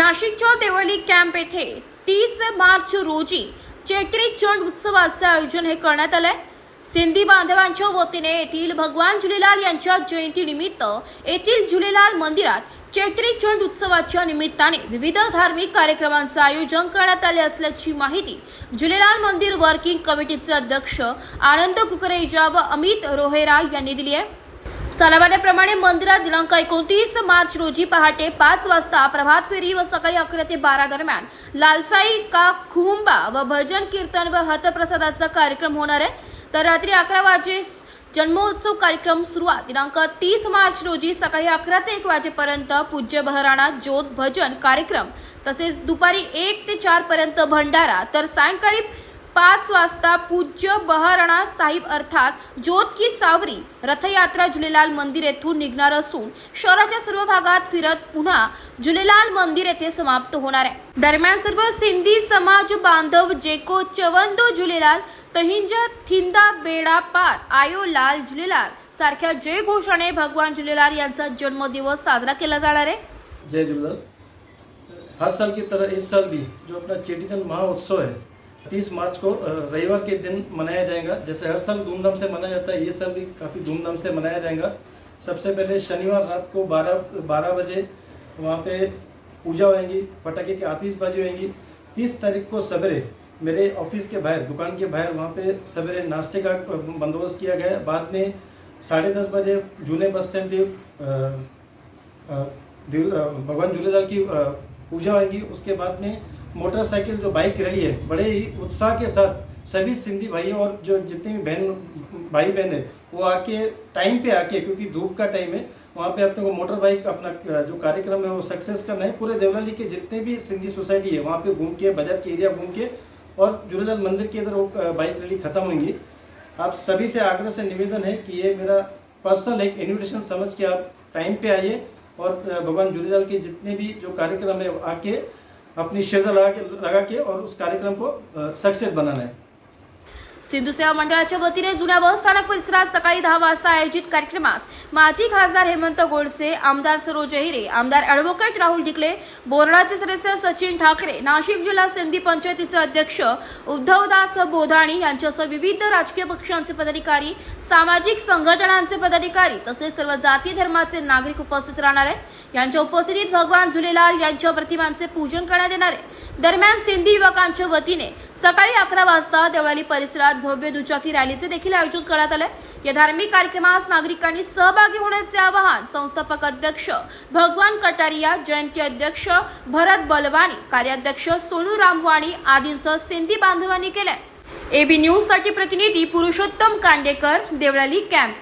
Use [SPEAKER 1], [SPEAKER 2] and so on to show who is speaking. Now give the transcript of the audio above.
[SPEAKER 1] नाशिकच्या देवळी कॅम्प येथे तीस मार्च रोजी चैत्री चंड उत्सवाचे आयोजन हे करण्यात आलंय. सिंधी बांधवांच्या वतीने येथील भगवान झुलेलाल यांच्या जयंतीनिमित्त येथील झुलेलाल मंदिरात चैत्री चंड उत्सवाच्या निमित्ताने विविध धार्मिक कार्यक्रमांचं आयोजन करण्यात आले असल्याची माहिती झुलेलाल मंदिर वर्किंग कमिटीचे अध्यक्ष आनंद कुकरेजा व अमित रोहेरा यांनी दिली आहे. सालाबाद्याप्रमाणे मंदिरात दिनांक एकोणतीस मार्च रोजी पहाटे पाच वाजता प्रभात फेरी व सकाळी अकरा ते बारा दरम्यान लालसाई का खुंबा व भजन कीर्तन व हतप्रसादाचा कार्यक्रम होणार आहे. तर रात्री अकरा वाजे जन्मोत्सव कार्यक्रम सुरुवात. दिनांक तीस मार्च रोजी सकाळी अकरा ते एक वाजेपर्यंत पूज्य बहराणा ज्योत भजन कार्यक्रम तसेच दुपारी एक ते चार पर्यंत भंडारा तर सायंकाळी पाच वाजता पूज्य बहारणा साहिब अर्थात ज्योत की सावरी रथयात्रा झुलेलाल मंदिर येथून निघणार असून शहराच्या सर्व भागात फिरत पुन्हा झुलेलाल मंदिर येथे समाप्त होणार आहे. दरम्यान सर्व सिंधी समाज बांधव जेको चवंदो झुलेलाल तहिंज थिंदा बेडा पार आयो लाल जुलेलाल सारख्या जय घोषणे भगवान जुलेलाल यांचा जन्मदिवस साजरा केला जाणार आहे.
[SPEAKER 2] जय जुलेलाल. हर साल की तरह इस साल भी जो अपना चेटीचंद महाउत्सव है तीस मार्च को रविवार के दिन मनाया जाएगा। जैसे हर साल धूमधाम से मनाया जाता है, ये साल भी काफ़ी धूमधाम से मनाया जाएगा। सबसे पहले शनिवार रात को 12 12 बजे वहाँ पे पूजा होएगी पटाखे की आतिशबाजी होएगी। तीस तारीख को सवेरे मेरे ऑफ़िस के बाहर, दुकान के बाहर वहाँ पे सवेरे नाश्ते का बंदोबस्त किया गया। बाद में साढ़े दस बजे जूने बस स्टैंड पे भगवान झूलेलाल की पूजा होगी उसके बाद में मोटरसाइकिल, जो बाइक रैली है, बड़े ही उत्साह के साथ सभी सिंधी भाई और जो जितने भी बहन भाई बहन है, वो आके टाइम पे आके, क्योंकि धूप का टाइम है, वहाँ पे अपने को मोटर बाइक अपना, जो कार्यक्रम है, वो सक्सेस करना है। पूरे देवलाली के जितने भी सिंधी सोसाइटी है, वहाँ पे घूम के, बाज़ार के एरिया घूम के और झूलेलाल मंदिर के इधर वो बाइक रैली खत्म होंगी। आप सभी से आग्रह से निवेदन है कि ये मेरा पर्सनल एक इन्विटेशन समझ के आप टाइम पे आइए और भगवान झूलेलाल के जितने भी जो कार्यक्रम है आके अपनी श्रद्धा लगा के लगा के और उस कार्यक्रम को सक्सेस बनाना है।
[SPEAKER 1] सिंधू सेवा मंडळाच्या वतीने जुन्या बस स्थानक परिसरात सकाळी दहा वाजता आयोजित कार्यक्रमास माजी खासदार हेमंत गोडसे आमदार सरोज अहिरे आमदार ॲडव्होकेट राहुल डिकले बोर्डाचे सदस्य सचिन ठाकरे नाशिक जिल्हा सिंधी पंचायतीचे अध्यक्ष उद्धवदास बोधाणी यांच्यासह विविध राजकीय पक्षांचे पदाधिकारी सामाजिक संघटनांचे पदाधिकारी तसेच सर्व जाती धर्माचे नागरिक उपस्थित राहणार आहेत. यांच्या उपस्थितीत भगवान झुलेलाल यांच्या प्रतिमांचे पूजन करण्यात येणार आहे. दरम्यान सिंधी युवकांच्या वतीने सकाळी अकरा वाजता देवळाली परिसरात भव्य दुचाकी रॅलीचे देखील आयोजन करण्यात आले या धार्मिक कार्यक्रमास नागरिकांनी सहभागी होण्याचे आवाहन संस्थापक अध्यक्ष भगवान कटारिया जयंती अध्यक्ष भरत बलवानी कार्याध्यक्ष सोनू रामवाणी आदींसह सिंधी बांधवांनी केलंय. एबी न्यूजसाठी प्रतिनिधी पुरुषोत्तम कांडेकर देवळाली कॅम्प.